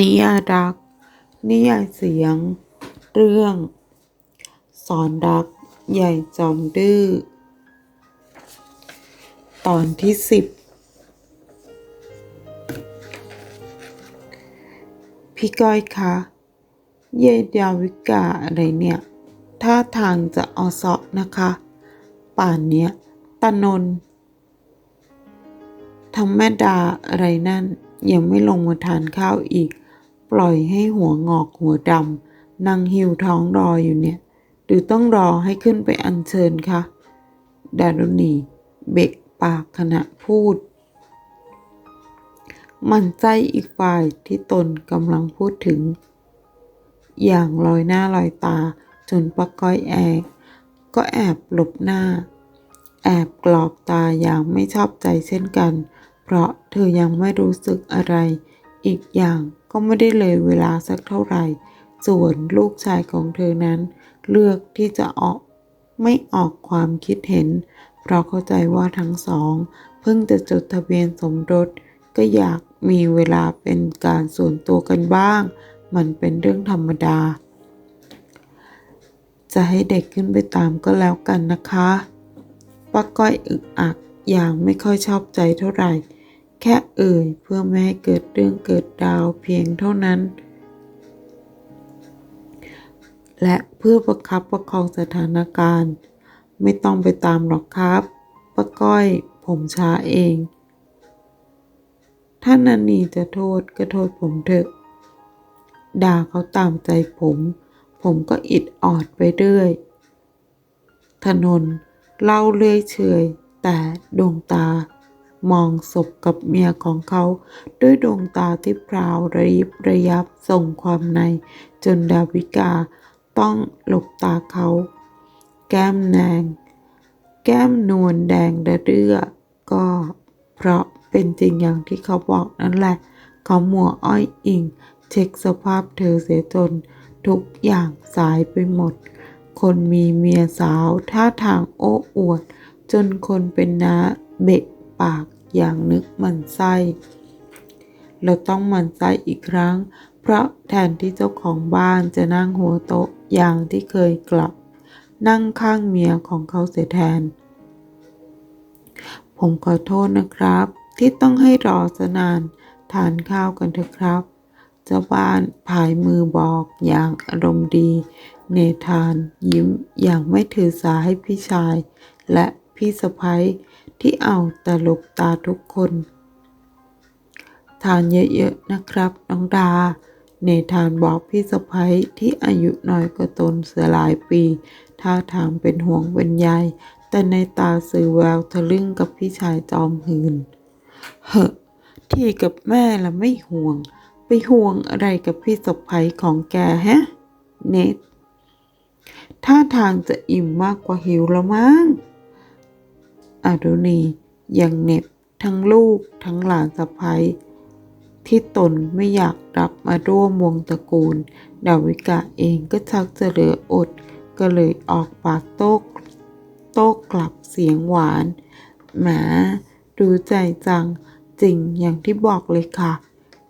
นิยายรัก นิยายเสียง เรื่อง สอนรัก ใหญ่จอมดื้อ ตอนที่สิบพี่ก้อยคะเยดาวิกาอะไรเนี่ยท่าทางจะอสาะนะคะ ป่านเนี้ยตานนทำแม่ดาอะไรนั่นยังไม่ลงมาทานข้าวอีก ปล่อยให้หัวงอกหัวดำนั่งหิวท้องรออยู่เนี่ย หรือต้องรอให้ขึ้นไปอัญเชิญคะดารุณีเบะปากขณะพูด มันใจอีกฝ่ายที่ตนกำลังพูดถึง อย่างลอยหน้าลอยตาจนปะก้อยแอกก็แอบหลบหน้า แอบกรอบตาอย่างไม่ชอบใจเช่นกัน เพราะเธอยังไม่รู้สึกอะไรอีกอย่าง ก็ไม่ได้เลยเวลาสักเท่าไหร่ ส่วนลูกชายของเธอนั้น เลือกที่จะออกไม่ออกความคิดเห็น เพราะเข้าใจว่าทั้งสอง เพิ่งจะจดทะเบียนสมรสก็อยากมีเวลาเป็นการส่วนตัวกันบ้าง มันเป็นเรื่องธรรมดา จะให้เด็กขึ้นไปตามก็แล้วกันนะคะป้าก้อยอึกอักอย่างไม่ค่อยชอบใจเท่าไหร่ แค่เอ่ยเพื่อไม่ให้เกิดเรื่องเกิดดาวเพียงเท่านั้น และเพื่อประคับประคองสถานการณ์ ไม่ต้องไปตามหรอกครับป้าก้อยผมช้าเองถ้านันนีจะโทษก็โทษผมเถอะ ด่าเขาตามใจผม ผมก็อิดออดไปเรื่อย ถนนเล่าเลื่อยเฉยแต่ดวงตา มองศพกับเมียของเขา ด้วยดวงตาที่พราวระยิบระยับส่งความใน จนดาวิกาต้องหลบตาเขา แก้มแดงแก้มนวลแดงระเรื่อก็เพราะเป็นจริงอย่างที่เขาบอกนั่นแหละ เขาหมัวอ้อยอิง เช็คสภาพเธอเสียจนทุกอย่างสายไปหมด คนมีเมียสาวท่าทางโอ้อวด จนคนเป็นน้าเบะปาก อย่างนึกหมันไส้ เราต้องหมันไส้อีกครั้ง เพราะแทนที่เจ้าของบ้านจะนั่งหัวโต๊ะอย่างที่เคยกลับ นั่งข้างเมียของเขาเสียแทน ผมขอโทษนะครับ ที่ต้องให้รอสนาน ทานข้าวกันเถอะครับ เจ้าบ้านผายมือบอกอย่างอารมณ์ดี เนธานยิ้มอย่างไม่ถือสาให้พี่ชาย และพี่สะพ้ย ที่เอาตลบตาทุกคน ทานเยอะๆนะครับ น้องดา เนธานบอกพี่สะพ้ยที่อายุน้อยกว่าตนเสียหลายปี ท่าทางเป็นห่วงเป็นใยแต่ในตาสื่อแววทะลึ่งกับพี่ชายจอมหืนเหอะที่กับแม่ละไม่ห่วง ไปห่วงอะไรกับพี่สะพ้ยของแกฮะ เนทท่าทางจะอิ่มมากกว่าหิวแล้วมั้ง อารุณียังเหน็บทั้งลูกทั้งหลานสะพ้ยที่ตนไม่อยากรับมาร่วมวงตระกูล ดาวิกาเองก็ชักจะเหลืออด ก็เลยออกปากโต้โต้กลับเสียงหวาน หมาดูใจจังจริงอย่างที่บอกเลยค่ะ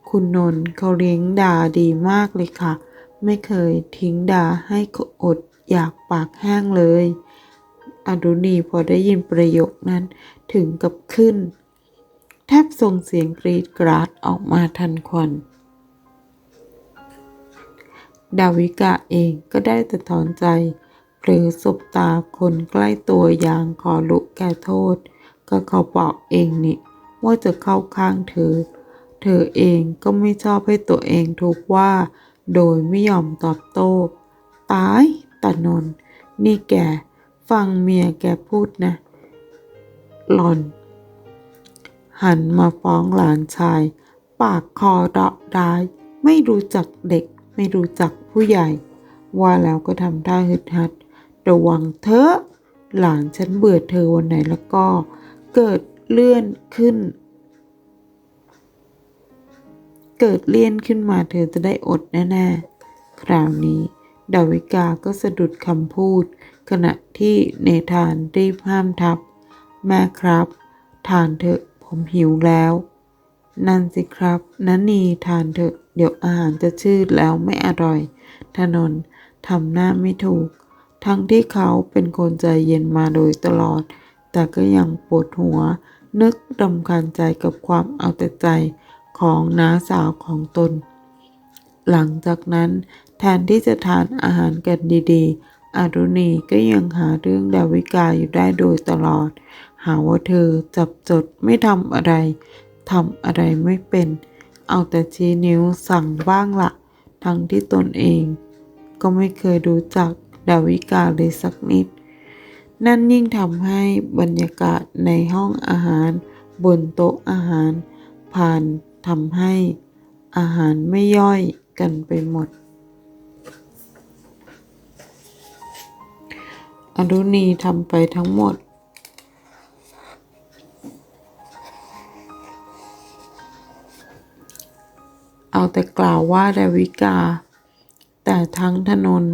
คุณนนท์เขาเลี้ยงดาดีมากเลยค่ะ ไม่เคยทิ้งดาให้อดอยากปากแห้งเลย อดุณีพอได้ยินประโยคนั้นถึงกับขึ้น แทบส่งเสียงกรีดกราดออกมาทันควัน ดาวิกาเองก็ได้แต่ถอนใจเผลอสบตาคนใกล้ตัวอย่างขอลุกแก่โทษ ก็เขาบอกเองนี่ว่าจะเข้าข้างเธอ เธอเองก็ไม่ชอบให้ตัวเองถูกว่า โดยไม่ยอมตอบโต้ ตายตานน นี่แก ฟังเมียแกพูดนะ หล่อน หันมาฟ้องหลานชาย ปากคอเดาะดาย ไม่รู้จักเด็ก ไม่รู้จักผู้ใหญ่ ว่าแล้วก็ทำท่าฮึดฮัด ระวังเถอะ หลานฉันเบื่อเธอวันไหนแล้วก็ เกิดเลื่อนขึ้น เกิดเลี่ยนขึ้นมาเธอจะได้อดแน่ๆ คราวนี้ดาวิกาก็สะดุดคำพูด ขณะที่เนธานรีบห้ามทับ แม่ครับ ทานเถอะผมหิวแล้ว นั่นสิครับนันนีทานเถอะเดี๋ยวอาหารจะชืดแล้วไม่อร่อย ถนนทำหน้าไม่ถูก ทั้งที่เขาเป็นคนใจเย็นมาโดยตลอด แต่ก็ยังปวดหัว นึกรำคาญใจกับความเอาแต่ใจของน้าสาวของตน หลังจากนั้นแทนที่จะทานอาหารกันดีๆ อารุณีก็ยังหาเรื่องดาวิกาอยู่ได้โดยตลอด หาว่าเธอจับจดไม่ทำอะไรทำอะไรไม่เป็น เอาแต่ชี้นิ้วสั่งบ้างละทั้งที่ตนเอง ก็ไม่เคยรู้จักดาวิกาเลยสักนิด นั่นยิ่งทำให้บรรยากาศในห้องอาหาร บนโต๊ะอาหาร ผ่านทำให้อาหารไม่ย่อยกันไปหมด อรุณีทำไปทั้งหมด เอาแต่กล่าวว่าดาวิกา แต่ทั้งธนน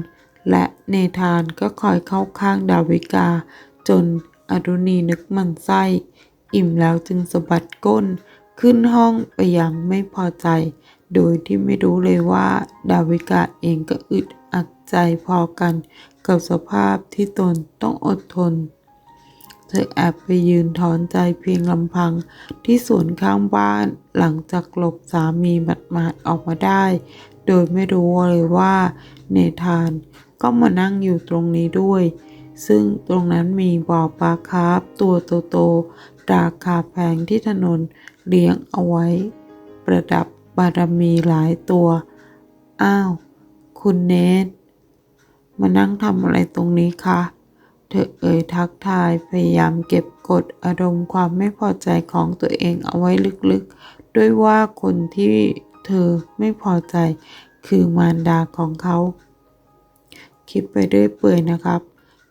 และเนธานก็คอยเข้าข้างดาวิกา จนอรุณีนึกมันไส้ อิ่มแล้วจึงสะบัดก้นขึ้นห้องไปอย่างไม่พอใจ โดยที่ไม่รู้เลยว่า ดาวิกาเองก็อึดอัดใจพอกันกับสภาพที่ตนต้องอดทน เธอแอบไปยืนถอนใจเพียงลำพังที่สวนข้างบ้านหลังจากหลบสามีหมาดออกมาได้ โดยไม่รู้เลยว่าเนธานก็มานั่งอยู่ตรงนี้ด้วย ซึ่งตรงนั้นมีบ่อปลาคาร์ฟตัวโตๆราคาแพงที่ถนนเลี้ยงเอาไว้ ประดับ บารมีหลายตัว อ้าว คุณเนทมานั่งทำอะไรตรงนี้คะ เธอเอ่ยทักทายพยายามเก็บกดอารมณ์ความไม่พอใจของตัวเองเอาไว้ลึกๆ ด้วยว่าคนที่เธอไม่พอใจคือมารดาของเขา คิดไปเรื่อยเปื่อยนะครับ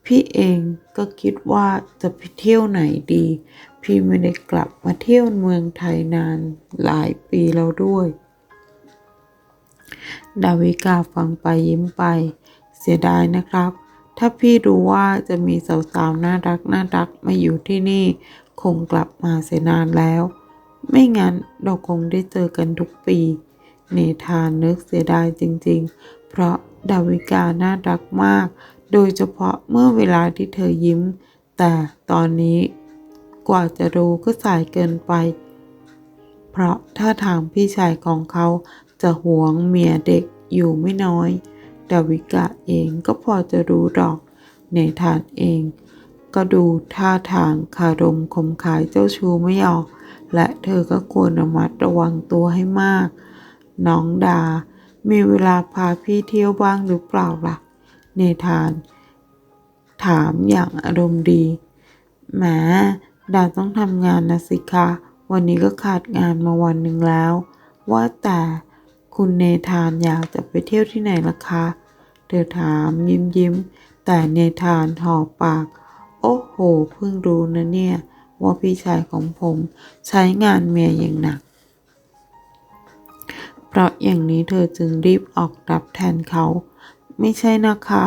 พี่เองก็คิดว่าจะไปเที่ยวไหนดี พี่ไม่ได้กลับมาเที่ยวเมืองไทยนานหลายปีแล้วด้วย ดาวิกาฟังไปยิ้มไป เสียดายนะครับ ถ้าพี่รู้ว่าจะมีสาวๆน่ารักน่ารักมาอยู่ที่นี่ คงกลับมาเสียนานแล้ว ไม่งั้นเราคงได้เจอกันทุกปี เนธานนึกเสียดายจริง ๆ เพราะดาวิกาน่ารักมาก โดยเฉพาะเมื่อเวลาที่เธอยิ้ม แต่ตอนนี้ กว่าจะรู้ก็สายเกินไป เพราะถ้าทางพี่ชายของเขาจะหวงเมียเด็กอยู่ไม่น้อย ดาวิกาเองก็พอจะรู้หรอกในทานเอง ก็ดูท่าทางคารมคมขายเจ้าชู้ไม่ออก และเธอก็ควรระมัดระวังตัวให้มาก น้องดา มีเวลาพาพี่เที่ยวบ้างหรือเปล่าล่ะ เนธาน ถามอย่างอารมณ์ดีแหม ดาต้องทำงานนะสิคะ วันนี้ก็ขาดงานมาวันหนึ่งแล้ว ว่าแต่คุณเนธานอยากจะไปเที่ยวที่ไหนล่ะคะ เธอถามยิ้มยิ้ม แต่เนธานหอบปาก โอ้โห เพิ่งรู้นะเนี่ย ว่าพี่ชายของผมใช้งานเมียอย่างหนัก เพราะอย่างนี้เธอจึงรีบออกรับแทนเขา ไม่ใช่นะคะ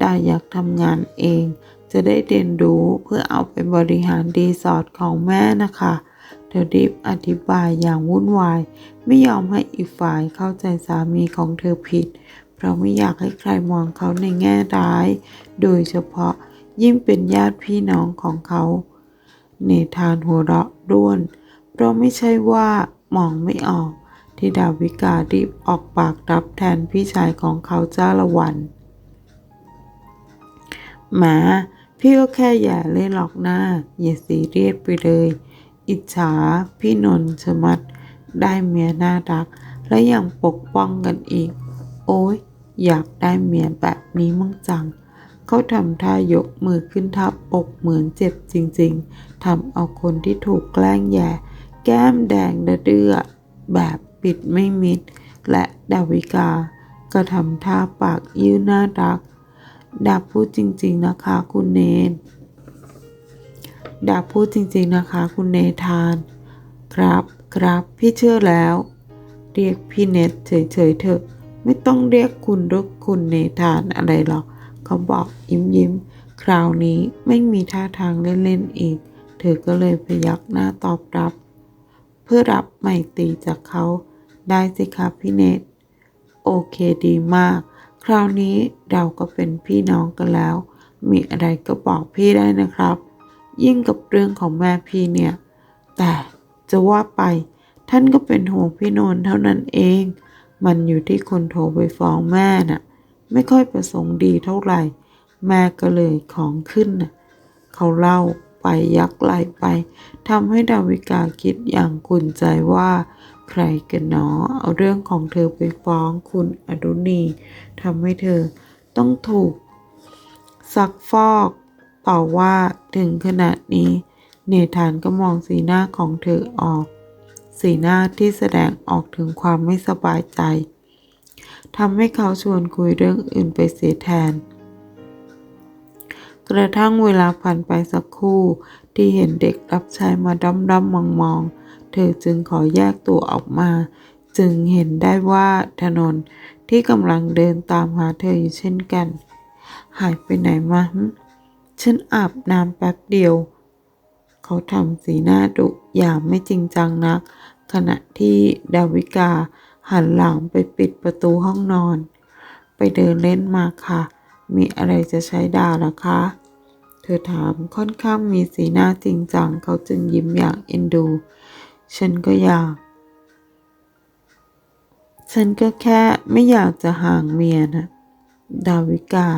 ดาอยากทำงานเอง จะได้เรียนรู้เพื่อเอาไปบริหารรีสอร์ทของแม่นะคะ เธอรีบอธิบายอย่างวุ่นวาย ไม่ยอมให้อีกฝ่ายเข้าใจสามีของเธอผิด เพราะไม่อยากให้ใครมองเขาในแง่ร้าย โดยเฉพาะยิ่งเป็นญาติพี่น้องของเขา เนธานหัวเราะร่วน เพราะไม่ใช่ว่ามองไม่ออกที่ดาวิการีบออกปากรับแทนพี่ชายของเขาจ้าละวันแหมา พี่ก็แค่อย่าเล่นหลอกหน้า อย่าซีเรียสไปเลย อิจฉาพี่นนท์ชะมัด ได้เมียน่ารัก และยังปกป้องกันอีก โอ้ยอยากได้เมียแบบนี้มั่งจัง เขาทำท่ายกมือขึ้นทับอกเหมือนเจ็บจริงๆทำเอาคนที่ถูกแกล้งแย่แก้มแดงระเดือแบบปิดไม่มิด และดาวิกา ก็ทำท่าปากยิ้วน่ารัก ดาพูดจริง ๆ นะคะ คุณเนนดาพูดจริง ๆ นะคะ คุณเนธาน ครับครับพี่เชื่อแล้ว เรียกพี่เนทเฉยๆเถอะ ไม่ต้องเรียกคุณรอกคุณเนธานอะไรหรอกเขาบอกยิ้มยิ้มๆคราวนี้ไม่มีท่าทางเล่นๆอีก เธอก็เลยพยักหน้าตอบรับ เพื่อรับไมตีจากเขาได้สิครับพี่เนตโอเคดีมาก คราวนี้เราก็เป็นพี่น้องกันแล้ว มีอะไรก็บอกพี่ได้นะครับ ยิ่งกับเรื่องของแม่พี่เนี่ย แต่จะว่าไป ท่านก็เป็นห่วงพี่นนท์เท่านั้นเอง มันอยู่ที่คนโทรไปฟ้องแม่น่ะ ไม่ค่อยประสงค์ดีเท่าไหร่ แม่ก็เลยของขึ้นน่ะ เขาเล่าไปยักไหลไปทำให้ดาวิกาคิดอย่างกุนใจว่า ใครกันหนอเอาเรื่องของเธอไปฟ้องคุณอดุณีทำให้เธอต้องถูกซักฟอกต่อว่าถึงขนาดนี้ เนธานก็มองสีหน้าของเธอออก สีหน้าที่แสดงออกถึงความไม่สบายใจทำให้เขาชวนคุยเรื่องอื่นไปเสียแทน กระทั่งเวลาผ่านไปสักครู่ที่เห็นเด็กรับใช้มาด้อมด้อมมองมองๆ เธอจึงขอแยกตัวออกมา จึงเห็นได้ว่าถนนที่กำลังเดินตามหาเธออยู่เช่นกัน หายไปไหนมาฉันอาบน้ำแป๊บเดียว เขาทำสีหน้าดุอย่างไม่จริงจังนัก ขณะที่ดาวิกาหันหลังไปปิดประตูห้องนอน ไปเดินเล่นมาค่ะ มีอะไรจะใช้ด่าล่ะคะ เธอถามค่อนข้างมีสีหน้าจริงจัง เขาจึงยิ้มอย่างเอ็นดู ฉันก็อยาก ฉันก็แค่ไม่อยากจะห่างเมียนะ ดาวิกา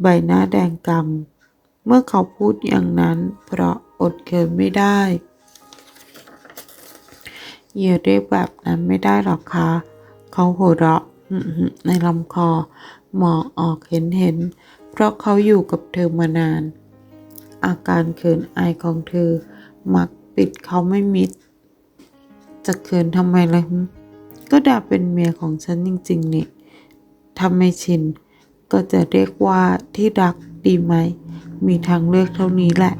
ใบหน้าแดงกำเมื่อเขาพูดอย่างนั้น เพราะอดเคินไม่ได้อย่าเรียกแบบนั้นไม่ได้หรอกคะเขาหัวเราะในลำคอมองออกเห็นเห็น เพราะเขาอยู่กับเธอมานาน อาการเขินอายของเธอ มักปิดเขาไม่มิด จะเขินทำไมล่ะก็ดาเป็นเมียของฉันจริงๆนี่ถ้าไม่ชิน ก็จะเรียกว่าที่รักดีไหม มีทางเลือกเท่านี้แหละ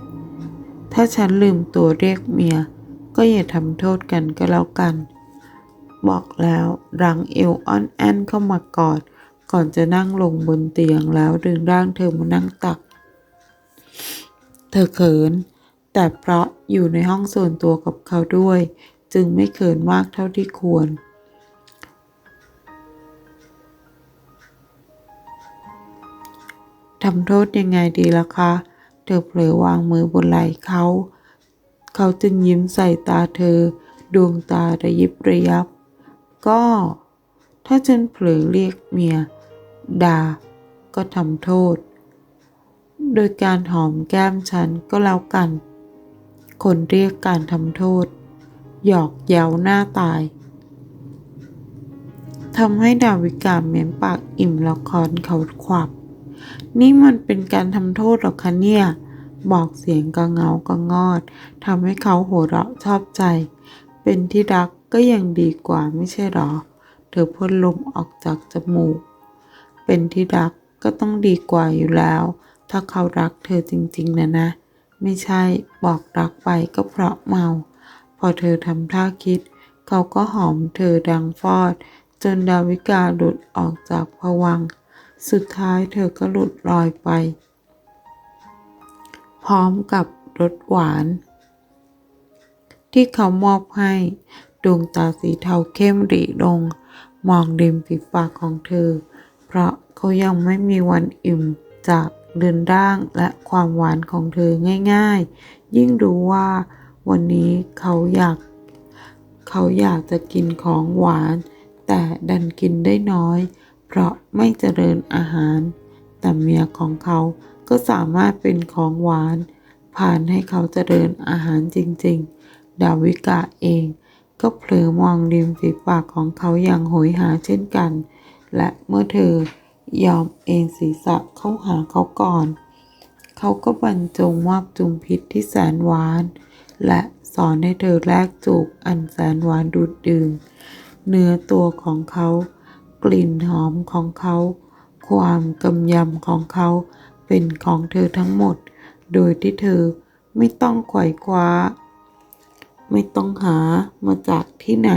ถ้าฉันลืมตัวเรียกเมีย ก็อย่าทำโทษกันก็แล้วกัน บอกแล้วรังเอวอ้อนแอนเข้ามากอด ก่อนจะนั่งลงบนเตียงแล้วดึงร่างเธอมานั่งตัก เธอเขิน แต่เพราะอยู่ในห้องส่วนตัวกับเขาด้วย จึงไม่เขินมากเท่าที่ควร ทำโทษยังไงดีล่ะคะ เธอเผลอวางมือบนไหล่เขา เขาจึงยิ้มใส่ตาเธอ ดวงตาระยิบระยับ ก็ ถ้าฉันเผลอเรียกเมียด่าก็ทำโทษ โดยการหอมแก้มฉันก็แล้วกัน คนเรียกการทำโทษ หยอกเย้าหน้าตายทำให้ดาวิกาเม้มปากอิ่มละครเขาขวับ นี่มันเป็นการทำโทษหรอคะเนี่ย บอกเสียงกระเงากระงอดทำให้เขาหัวเราะชอบใจ เป็นที่รักก็ยังดีกว่าไม่ใช่หรอ เธอพ่นลมออกจากจมูก เป็นที่รักก็ต้องดีกว่าอยู่แล้ว ถ้าเขารักเธอจริงๆนะนะ ไม่ใช่บอกรักไปก็เพราะเมา อเธอทำท่าคิด เขาก็หอมเธอดังฟอด จนดาวิกาหลุดออกจากภวัง สุดท้ายเธอก็หลุดลอยไป พร้อมกับรสหวาน ที่เขามอบให้ดวงตาสีเทาเข้มรีลง มองริมฝีปากของเธอ เพราะเขายังไม่มีวันอิ่มจากเรือนร่างและความหวานของเธอง่าย ๆ ยิ่งรู้ว่า วันนี้เขาอยาก เขาอยากจะกินของหวาน แต่ดันกินได้น้อย เพราะไม่เจริญอาหาร แต่เมียของเขาก็สามารถเป็นของหวาน ผ่านให้เขาเจริญอาหารจริง ๆ ดาวิกาเอง ก็เผลอมองริมฝีปากของเขาอย่างโหยหาเช่นกัน และเมื่อเธอยอมเอนศีรษะเข้าหาเขาก่อน เขาก็บรรจงมอบจุมพิษที่แสนหวาน และสอนให้เธอแลกจูบอันแสนหวานดูดดื่ม เนื้อตัวของเขา กลิ่นหอมของเขา ความกำยำของเขา เป็นของเธอทั้งหมด โดยที่เธอไม่ต้องไขว่คว้า ไม่ต้องหามาจากที่ไหน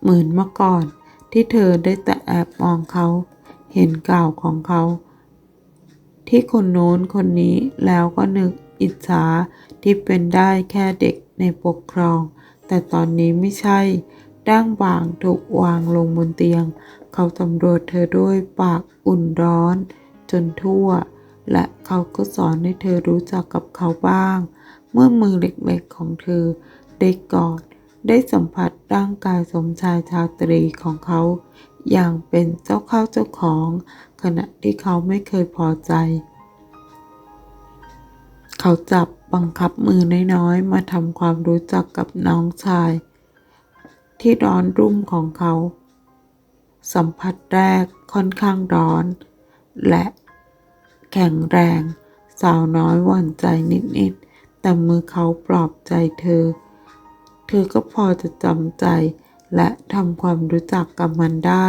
เหมือนเมื่อก่อนที่เธอได้แต่แอบมองเขา เห็นกล่าวของเขา ที่คนโน้นคนนี้แล้วก็นึก อิจฉาที่เป็นได้แค่เด็กในปกครอง แต่ตอนนี้ไม่ใช่ด้างบางถูกวางลงบนเตียง เขาสำรวจเธอด้วยปากอุ่นร้อน จนทั่ว และเขาก็สอนให้เธอรู้จักกับเขาบ้าง เมื่อมือเล็กๆของเธอได้กอดได้สัมผัสร่างกายสมชายชาตรีของเขา อย่างเป็นเจ้าเข้าเจ้าของ ขณะที่เขาไม่เคยพอใจ เขาจับบังคับมือน้อยๆมาทำความรู้จักกับน้องชาย ที่ร้อนรุ่มของเขา สัมผัสแรกค่อนข้างร้อน และแข็งแรง สาวน้อยหวั่นใจนิดๆ แต่มือเขาปลอบใจเธอ เธอก็พอจะจำใจและทำความรู้จักกับมันได้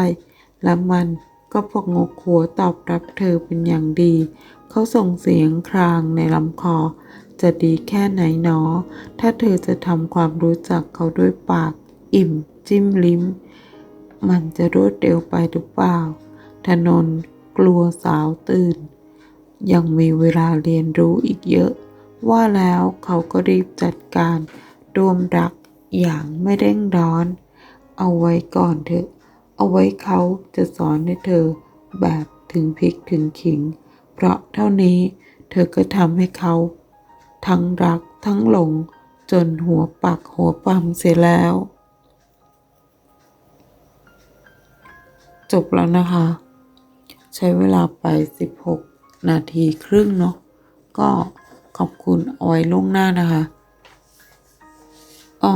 และมันก็พกงกหัวตอบรับเธอเป็นอย่างดี เขาส่งเสียงครางในลำคอ จะดีแค่ไหนหนอ ถ้าเธอจะทำความรู้จักเขาด้วยปาก อิ่ม จิ้มลิ้ม มันจะรวดเร็วไปหรือเปล่าถนนกลัวสาวตื่น ยังมีเวลาเรียนรู้อีกเยอะ ว่าแล้วเขาก็รีบจัดการรวมรักอย่างไม่เร่งร้อน เอาไว้ก่อนเถอะ เอาไว้เขาจะสอนให้เธอแบบถึงพริกถึงขิง เพราะเท่านี้เธอก็ทำให้เขา ทั้งรักทั้งหลงจนหัวปักหัวปั๊มเสียแล้ว จบแล้วนะคะ ใช้เวลาไป 16 นาทีครึ่งเนาะก็ขอบคุณเอาไว้ล่วงหน้านะคะก็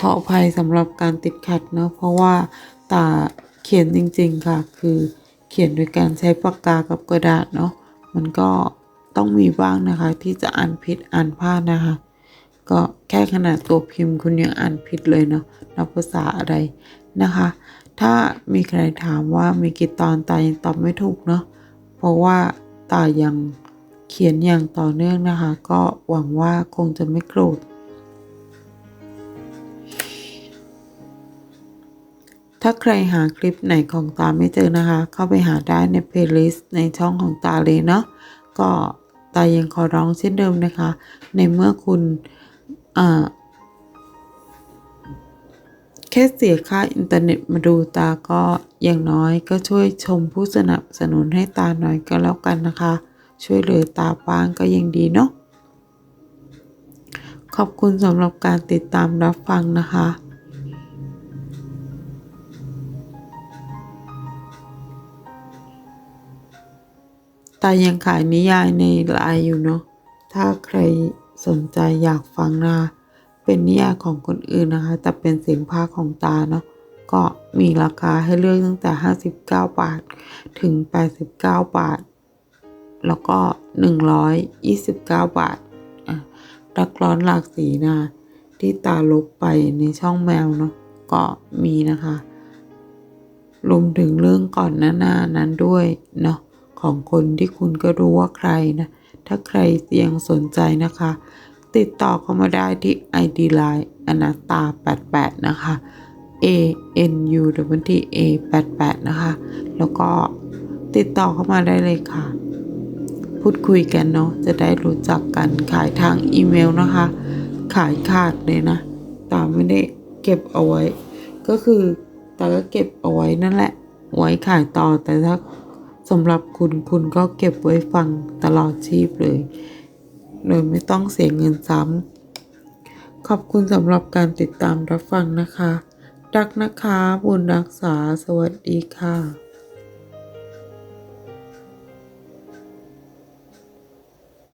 ขออภัยสำหรับการติดขัดเนาะเพราะว่าตาเขียนจริงๆค่ะคือ เขียนโดยการใช้ปากกากับกระดาษเนาะมันก็ต้องมีบ้างนะคะ ที่จะอ่านผิดอ่านพลาดนะคะ ก็แค่ขนาดตัวพิมพ์คุณยังอ่านผิดเลยเนาะนับภาษาอะไรนะคะ ถ้ามีใครถามว่ามีกี่ตอนตายังตอบไม่ถูกเนาะเพราะว่าตายังเขียนอย่างต่อเนื่องนะคะ ก็หวังว่าคงจะไม่โกรธ ถ้าใครหาคลิปไหนของตาไม่เจอนะคะ เข้าไปหาได้ในเพลย์ลิสต์ในช่องของตาเลยเนาะก็ตายังขอร้องเช่นเดิมนะคะ ในเมื่อคุณอ่าแค่เสียค่าอินเทอร์เน็ตมาดูตาก็อย่างน้อยก็ช่วยชมผู้สนับสนุนให้ตาหน่อยก็แล้วกันนะคะ ช่วยเหลือตาบ้างก็ยังดีเนาะขอบคุณสำหรับการติดตามรับฟังนะคะ ตายังขายนิยายในไลน์อยู่เนาะ ถ้าใครสนใจอยากฟังนะเป็นนิยายของคนอื่นนะคะ แต่เป็นเสียงภาคของตาเนาะ ก็มีราคาให้เลือกตั้งแต่ 59 บาท ถึง 89 บาท แล้วก็ 129 บาทอะรักร้อนหลากสีนะที่ตาลบไปในช่องแมวเนาะ ก็มีนะคะรวมถึงเรื่องก่อนหน้าหน้านั้นด้วยเนาะ ของคนที่คุณก็รู้ว่าใครนะ ถ้าใครยังสนใจนะคะ ติดต่อเข้ามาได้ที่ ID Line อนาตา 88 นะคะ A N U W T A 88 นะคะ แล้วก็ติดต่อเข้ามาได้เลยค่ะ พูดคุยกันเนาะ จะได้รู้จักกันขายทางอีเมลนะคะ ขายขาดเลยนะ ตามไม่ได้เก็บเอาไว้ ก็คือตาก็เก็บเอาไว้นั่นแหละ ไว้ขายต่อแต่ถ้า สำหรับคุณคุณก็เก็บไว้ฟังตลอดชีพเลย โดยไม่ต้องเสียเงินซ้ำ ขอบคุณสำหรับการติดตามรับฟังนะคะรักนะคะ บุญรักษา สวัสดีค่ะ